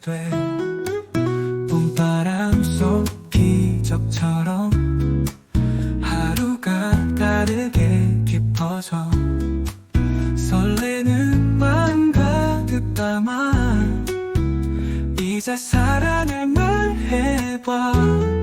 돼. 봄바람 속 기적처럼 하루가 다르게 깊어져. 설레는 마음 가득 담아 이제 사랑을 말해봐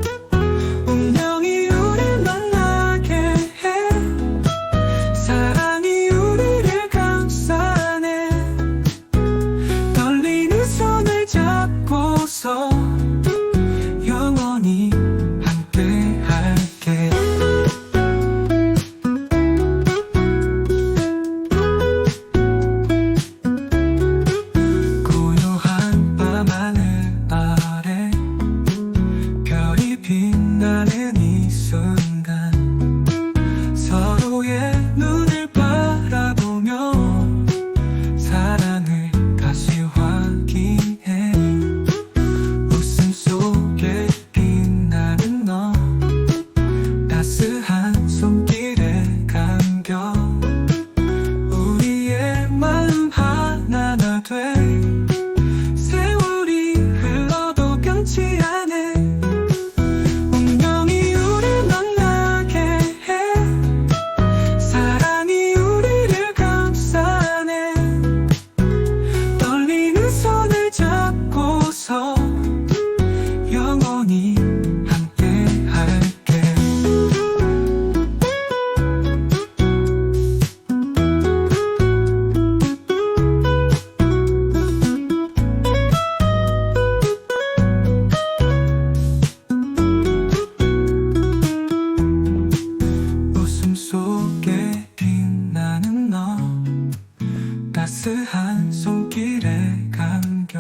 따스한 손길에 감겨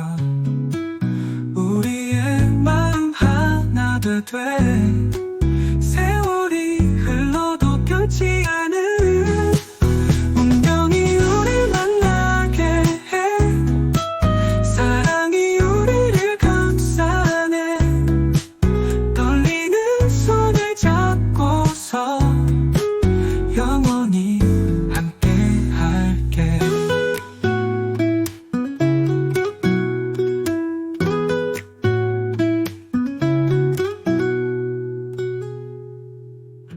우리의 마음 하나도 돼.